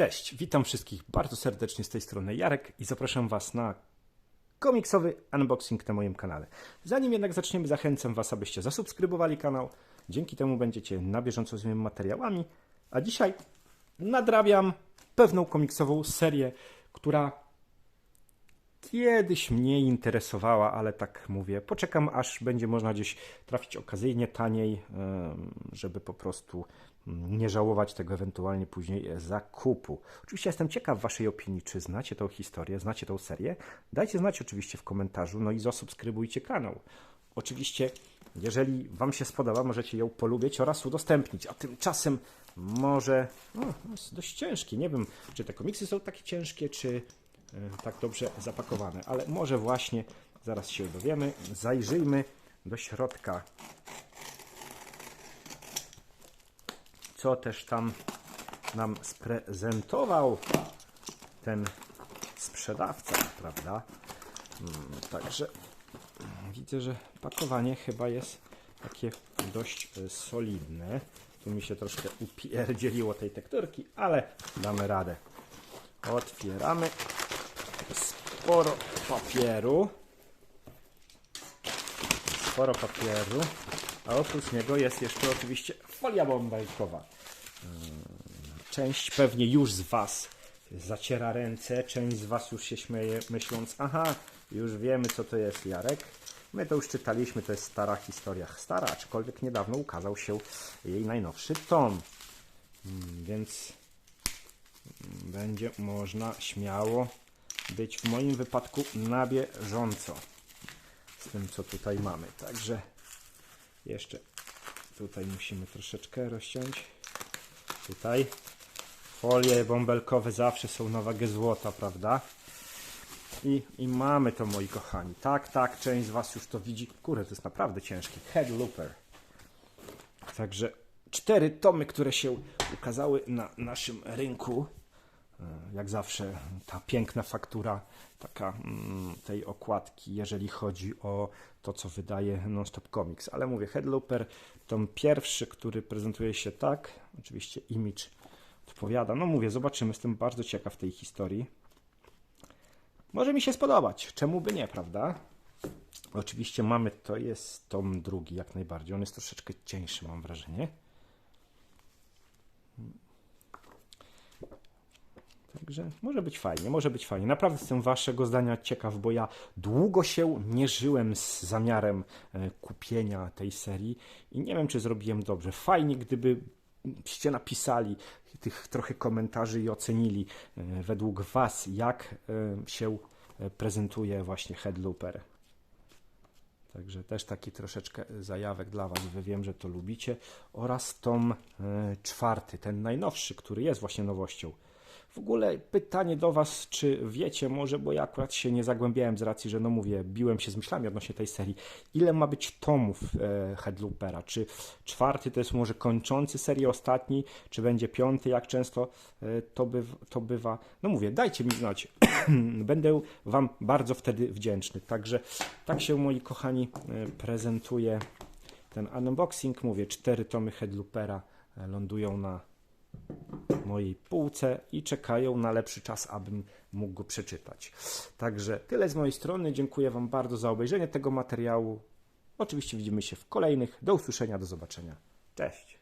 Cześć, witam wszystkich bardzo serdecznie z tej strony Jarek i zapraszam Was na komiksowy unboxing na moim kanale. Zanim jednak zaczniemy, zachęcam Was, abyście zasubskrybowali kanał. Dzięki temu będziecie na bieżąco z moimi materiałami. A dzisiaj nadrabiam pewną komiksową serię, która kiedyś mnie interesowała, ale tak mówię, poczekam aż będzie można gdzieś trafić okazyjnie, taniej, żeby po prostu mm, nie żałować tego ewentualnie później zakupu. Oczywiście jestem ciekaw Waszej opinii, czy znacie tą historię, znacie tą serię. Dajcie znać oczywiście w komentarzu, no i zasubskrybujcie kanał. Oczywiście, jeżeli Wam się spodoba, możecie ją polubić oraz udostępnić, a tymczasem może, no, jest dość ciężki, nie wiem, czy te komiksy są takie ciężkie, czy tak dobrze zapakowane, ale może właśnie zaraz się dowiemy. Zajrzyjmy do środka. Co też tam nam sprezentował ten sprzedawca, prawda? Mm, Także widzę, że pakowanie chyba jest takie dość e, solidne. Tu mi się troszkę upierdzieliło tej tekturki, ale damy radę. Otwieramy sporo papieru. Sporo papieru. A oprócz niego jest jeszcze oczywiście folia bąbelkowa. Mm, Część pewnie już z Was zaciera ręce, część z Was już się śmieje, myśląc, aha, już wiemy co to jest Jarek. My to już czytaliśmy, to jest stara historia. Stara, aczkolwiek niedawno ukazał się jej najnowszy tom. Mm, Więc będzie można śmiało być w moim wypadku na bieżąco z tym, co tutaj mamy. Także jeszcze tutaj musimy troszeczkę rozciąć. Tutaj folie bąbelkowe zawsze są na wagę złota, prawda? I, I mamy to, moi kochani. Tak, tak, część z Was już to widzi. Kurde, to jest naprawdę ciężki. Head Looper. Także cztery tomy, które się ukazały na naszym rynku. E, Jak zawsze ta piękna faktura taka mm, tej okładki, jeżeli chodzi o to, co wydaje Nonstop Comics. Ale mówię, Headlooper, tom pierwszy, który prezentuje się tak, oczywiście image odpowiada. No mówię, zobaczymy, jestem bardzo ciekaw tej historii. Może mi się spodobać, czemu by nie, prawda? Oczywiście mamy, to jest tom drugi jak najbardziej, on jest troszeczkę cieńszy mam wrażenie. Także może być fajnie, może być fajnie. Naprawdę jestem waszego zdania ciekaw, bo ja długo się nie żyłem z zamiarem e, kupienia tej serii i nie wiem, czy zrobiłem dobrze. Fajnie, gdybyście napisali tych trochę komentarzy i ocenili e, według was, jak e, się prezentuje właśnie Headlooper. Także też taki troszeczkę zajawek dla Was, wy wiem, że to lubicie. Oraz tom czwarty, ten najnowszy, który jest właśnie nowością. W ogóle pytanie do Was, czy wiecie może, bo ja akurat się nie zagłębiałem z racji, że no mówię, biłem się z myślami odnośnie tej serii, ile ma być tomów e, Headloopera? Czy czwarty to jest może kończący serię ostatni, czy będzie piąty, jak często e, to, byw, to bywa? No mówię, dajcie mi znać, będę Wam bardzo wtedy wdzięczny. Także tak się, moi kochani, e, prezentuje ten unboxing. Mówię, cztery tomy Headloopera e, lądują na mojej półce i czekają na lepszy czas, abym mógł go przeczytać. Także tyle z mojej strony. Dziękuję Wam bardzo za obejrzenie tego materiału. Oczywiście widzimy się w kolejnych. Do usłyszenia, do zobaczenia. Cześć.